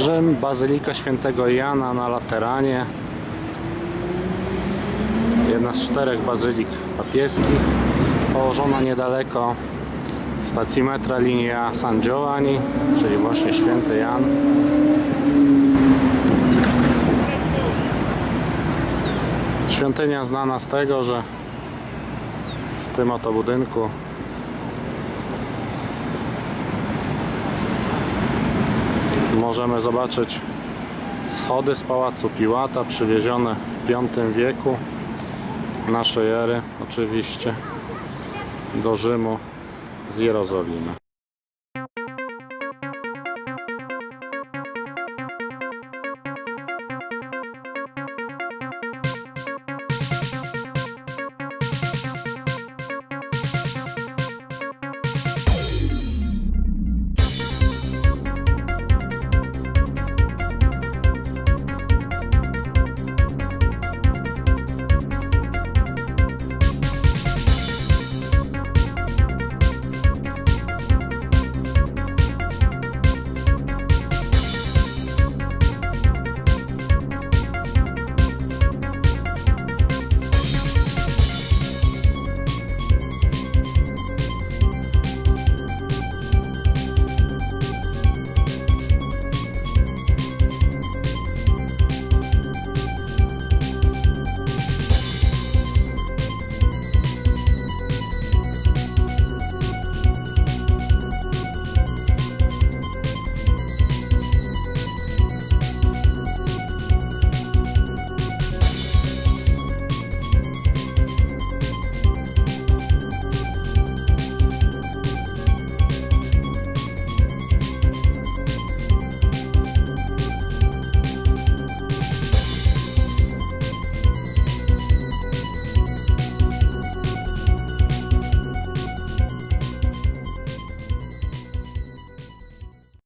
Rzym, Bazylika Świętego Jana na Lateranie. Jedna z czterech bazylik papieskich, położona niedaleko stacji metra linia San Giovanni, czyli właśnie Święty Jan. Świątynia znana z tego, że w tym oto budynku możemy zobaczyć schody z pałacu Piłata przywiezione w V wieku naszej ery oczywiście do Rzymu z Jerozolimy.